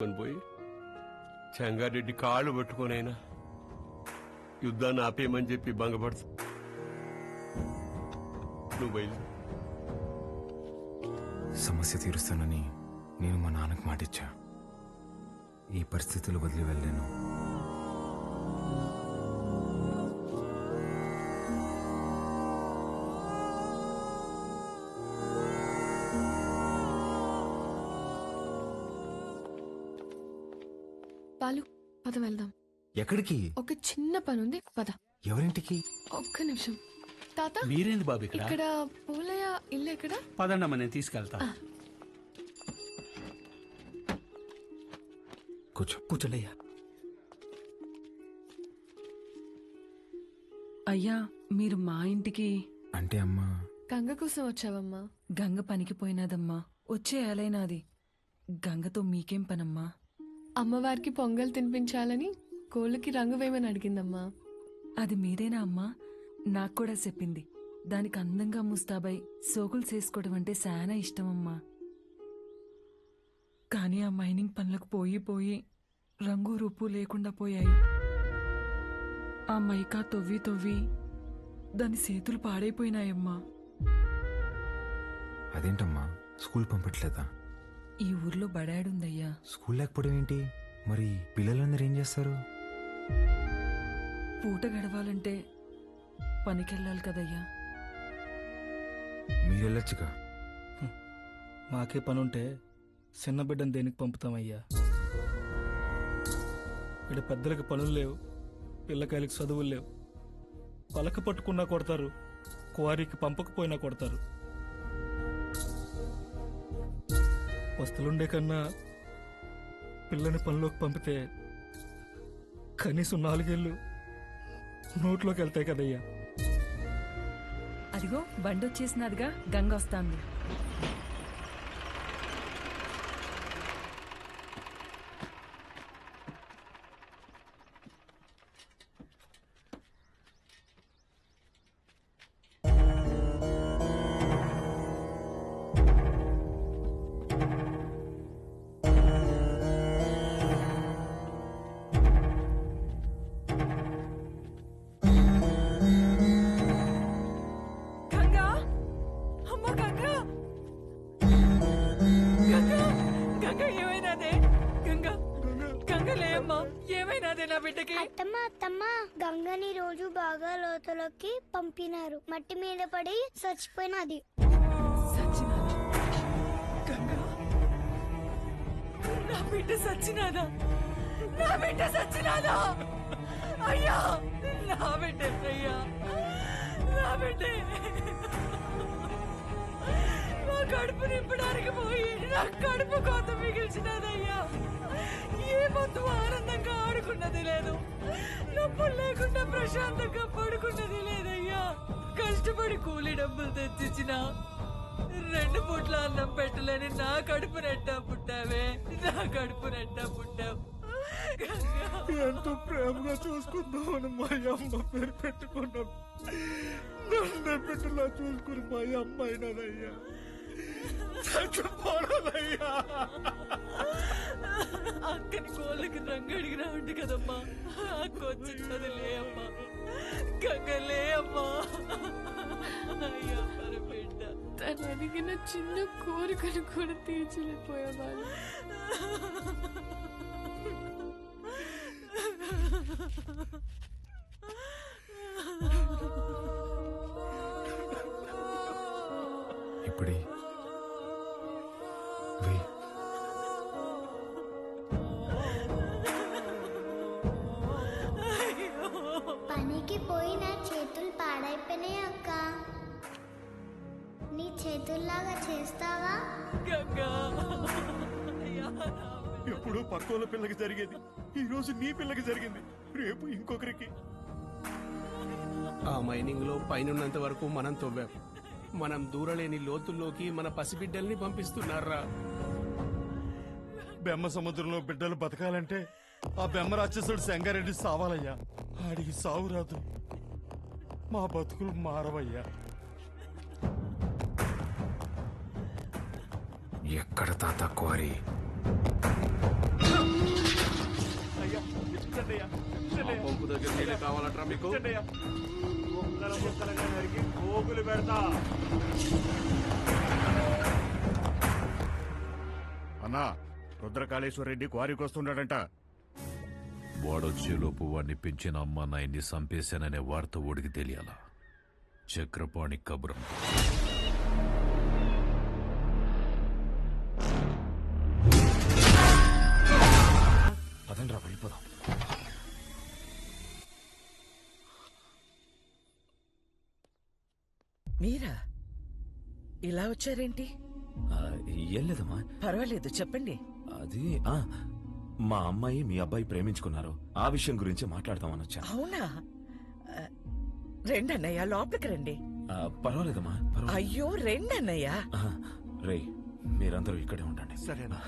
కొని పోయి చెంగారెడ్డి కాళ్ళు పట్టుకొనైనా యుద్ధాన్ని ఆపేయమని చెప్పి భంగపడుతు. నువ్వు బయలు. సమస్య తీరుస్తానని నేను మా నాన్నకు మాటిచ్చా. ఈ పరిస్థితులు వదిలి వెళ్ళాను బాలు పద వెళ్దాం. ఎక్కడికి? ఒక చిన్న పని ఉంది పద. ఎవరింటికి? ఒక్క నిమిషం. తాత? మీరేంది బాబు ఇక్కడ? ఇక్కడ పూలయ్య ఇల్లు ఎక్కడ? పదండమ్మ నేను తీసుకెళ్తా. కూర్చో కూర్చోండియ్యా అయ్యా మీరు మా ఇంటికి. అంటే అమ్మా. గంగ కోసం వచ్చావమ్మా. గంగ పనికి పోయినాదమ్మా. వచ్చే ఏలైనాది. గంగతో మీకేం పనమ్మా? అమ్మవారికి పొంగల్ తినిపించాలని కోళ్ళకి రంగు వేయమని అడిగిందమ్మా. అది మీరేనా అమ్మా? నాకు కూడా చెప్పింది. దానికి అందంగా ముస్తాబై సోకులు చేసుకోవడం అంటే శానా ఇష్టమమ్మా. కానీ ఆ మైనింగ్ పనులకు పోయి పోయి రంగు రూపు లేకుండా పోయాయి. ఆ మైకా తొవ్వి తొవ్వి దాని చేతులు పాడైపోయినాయమ్మా. అదేంటమ్మా? స్కూల్ పంపట్లేదా? ఈ ఊర్లో బడాడుందయ్యా. స్కూల్ లేకపోవడం ఏంటి? మరి పిల్లలందరూ ఏం చేస్తారు? పూట గడవాలంటే పనికెళ్ళాలి కదయ్యా. మీరు వెళ్ళొచ్చుగా. మాకే పనుంటే చిన్న బిడ్డను దేనికి పంపుతామయ్యా? ఇక్కడ పెద్దలకు పనులు లేవు పిల్లకాయలకు చదువులు లేవు. పలక పట్టుకున్నా కొడతారు క్వారీకి పంపకపోయినా కొడతారు. వస్తులుండే కన్నా పిల్లని పనిలోకి పంపితే కనీసం నాలుగేళ్ళు నోట్లోకి వెళ్తాయి కదయ్యా. అదిగో బండొచ్చేసినదిగా గంగ వస్తాంది ఏమైనాదే నా బిడ్డకి? అత్తమ్మ అత్తమ్మ గంగని రోజు బాగా లోతులోకి పంపినారు. మట్టి మీద పడి చచ్చిపోయినది. సచ్చినాదా? గంగా? నా బిడ్డ సచ్చినాదా? నా బిడ్డ సచ్చినాదా? అయ్యా నా బిడ్డ అయ్యా నా బిడ్డ. నా కడుపు నింపడానికి పోయి నా కడుపు కోత మిగిల్చినదయ్యా. ఏ మందు ఆనందంగా ఆడుకున్నది లేదు. నొప్పులు లేకుండా ప్రశాంతంగా పడుకున్నది లేదయ్యా. కష్టపడి కూలి డబ్బులు తెచ్చిచ్చిన రెండు పూట్ల అన్నం పెట్టలేని నా కడుపు నెట్టా పుట్టావే. నా కడుపు నెట్టా పుట్టావు. ఎంతో ప్రేమగా చూసుకుందామని మా అమ్మ పేరు పెట్టుకున్నాం. నన్ను బిడ్డలా చూసుకుని మా అమ్మ అయినదయ్యా. చచ్చిపోనదయ్యా అక్కని కోళ్ళకి రంగు అడిగినా ఉండి కదమ్మా. అక్క వచ్చినది లే అమ్మా గంగ లే అమ్మా అయ్యా మరి బిడ్డ. తను అడిగిన చిన్న కోరికను కూడా తీర్చలేకపోయేవాళ్ళు. ఇప్పుడే. పనికి పోయి నా చేతులు పాడైపోయినాయి అక్క. నీ చేతుల్లాగా చేస్తావా? ఎప్పుడు పక్కోళ్ళ పిల్లకి జరిగేది. ఈ రోజు నీ పిల్లకి జరిగింది. రేపు ఇంకొకరికి. ఆ మైనింగ్లో పైనున్నంత వరకు మనం తవ్వాం. మనం దూరలేని లోతుల్లోకి మన పసిబిడ్డల్ని పంపిస్తున్నారా బెమ్మ సముద్రంలో బిడ్డలు బతకాలంటే ఆ బెమ్మ రాక్షసుడు శంగారెడ్డి సావాలయ్యా. ఆడికి సావు రాదు. మా బతుకులు మారవయ్యా. ఎక్కడ తాత కోరి? అన్నా రుద్రకాళేశ్వర రెడ్డి క్వారీకి వస్తున్నాడంట వాడొచ్చేలోపు వాడిని పెంచిన అమ్మ నాయన్ని చంపేశాననే వార్త ఓడికి తెలియాలా? చక్రపాణి కబురం. వెళ్ళిపోదాం. మీరా? ఇలా వచ్చారేంటి? ఆ, ఏం లేదమ్మా. పర్వాలేదు చెప్పండి. అది? ఆ, మా అమ్మాయి మీ అబ్బాయి ప్రేమించుకున్నారు. ఆ విషయం గురించి మాట్లాడదామని వచ్చాను అవునా? ఆ, రెండన్నయ్య లోపలికి రండి. ఆ, పర్వాలేదమ్మా పర్వాలేదు. అయ్యో రెండన్నయ్య. ఆ, రేయ్ మీరందరూ ఇక్కడే ఉండండి. సరేనా.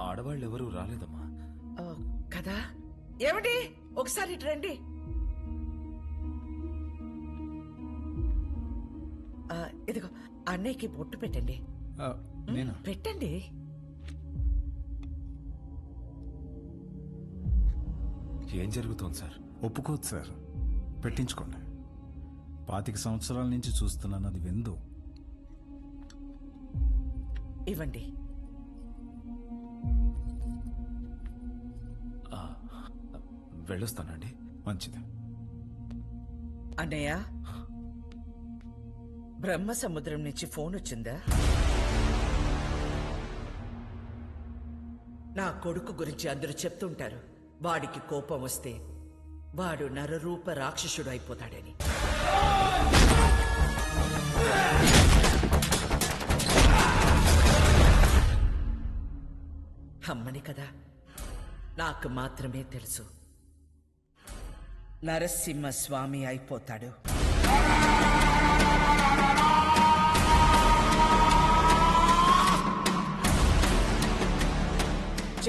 ఆడవాళ్ళు ఎవరూ రాలేదమ్మా. ఓ, కదా? ఏమండి? ఒకసారి ఇటు రండి. అన్నయ్యకి బొట్టు పెట్టండి. నేను? పెట్టండి. ఏం జరుగుతోంది సార్? ఒప్పుకోదు సార్. పెట్టించుకోండి. పాతిక సంవత్సరాల నుంచి చూస్తున్నాను అది విందు. ఇవ్వండి. వెళ్ళొస్తానండి. మంచిది. అన్నయ్య బ్రహ్మ సముద్రం నుంచి ఫోన్ వచ్చిందా? నా కొడుకు గురించి అందరూ చెప్తుంటారు. వాడికి కోపం వస్తే వాడు నరరూప రాక్షసుడు అయిపోతాడని. అమ్మని కదా నాకు మాత్రమే తెలుసు. నరసింహ స్వామి అయిపోతాడు.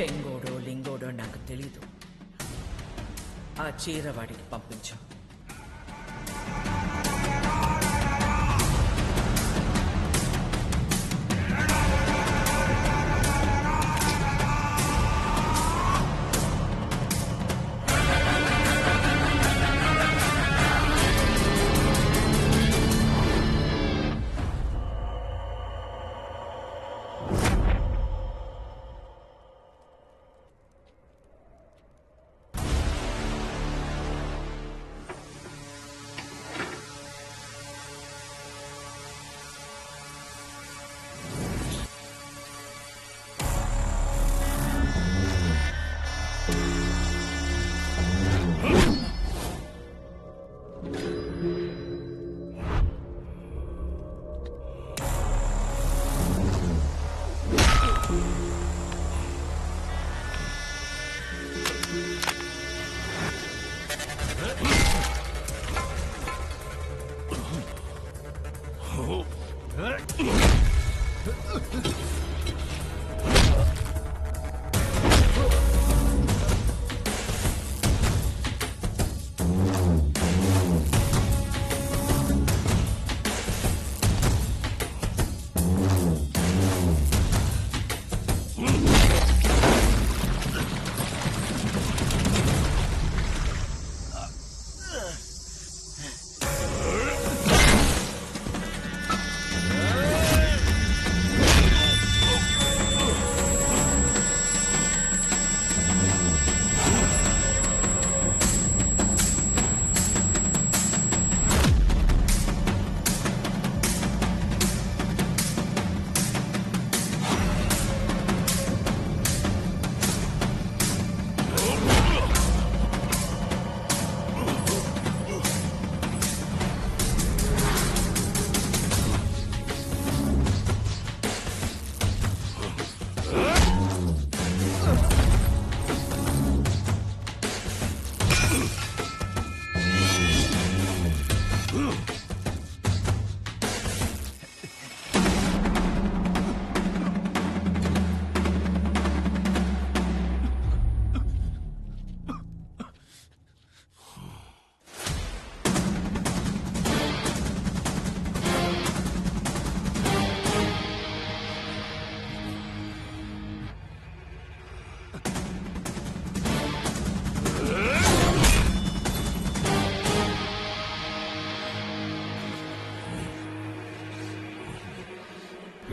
చెంగోడో లింగోడో నాకు తెలీదు. ఆ చీర వాడికి పంపించాం.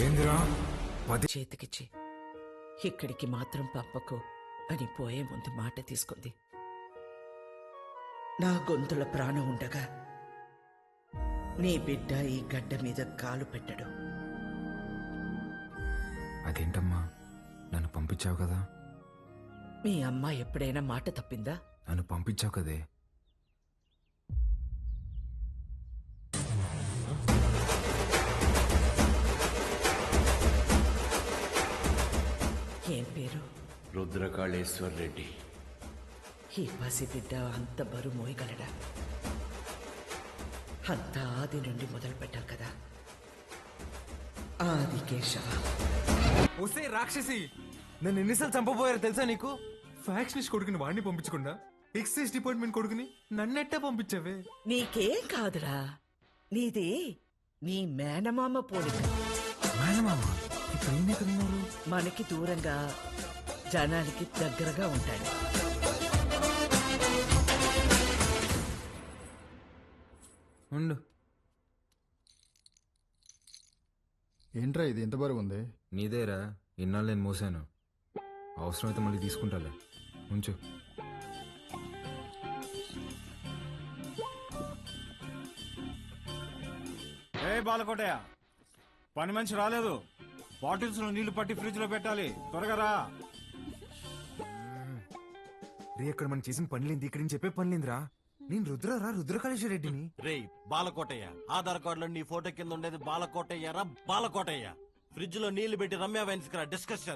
ఏందిరా? పది చేతికిచ్చి. ఇక్కడికి మాత్రం పంపకు అని పోయే ముందు మాట తీసుకుంది. నా గొంతుల ప్రాణం ఉండగా నీ బిడ్డ ఈ గడ్డ మీద కాలు పెట్టడు. అదేంటమ్మా? నన్ను పంపించావు కదా? మీ అమ్మ ఎప్పుడైనా మాట తప్పిందా? నన్ను పంపించావు కదే. ఏం పేరు? రుద్రకాళేశ్వర్ రెడ్డి. ఈ పసిబిడ్డ అంత బరువు మోయగలడా? అంత ఆది నుండి మొదలు పెట్టాం కదా. ఆది కేశవ. వస్తే రాక్షసి! నన్ను ఎన్నిసార్లు చంపబోయారో తెలుసా నీకు? ఫ్యాక్షనిస్ట్ కొడుకుని వాడిని పంపించకుండా ఎక్సైజ్ డిపార్ట్మెంట్ కొడుకుని నన్నెట్టే పంపించావే. నీకేం కాదురా. నీది నీ మేనమామ పోలిక. మేనమామ? ఉన్నారు మనకి దూరంగా జనానికి దగ్గరగా ఉంటాడు ఉండు. ఏంట్రా ఇది? ఎంత బరువు ఉంది? నీదేరా ఇన్నాళ్ళు నేను మోసాను. అవసరమైతే మళ్ళీ తీసుకుంటాలే. ఉంచు. ఏ బాలకోటయ్య పని మనిషి రాలేదు. బాటిల్స్లో నీళ్ళు పట్టి ఫ్రిడ్జ్లో పెట్టాలి. త్వరగా రా. రే అక్కడ మనం చేసిన పనిలేంది ఇక్కడ నుంచి చెప్పే పనిలేందిరా. నేను రుద్రరా రుద్రకాళేశ్వర రెడ్డిని? రేయ్ బాలకోటయ్య. ఆధార్ కార్డులో నీ ఫోటో కింద ఉండేది బాలకోటయ్య రా బాలకోటయ్య. ఫ్రిడ్జ్లో నీళ్ళు పెట్టి రమ్య వైన్స్ డిస్కస్ చేద్దాం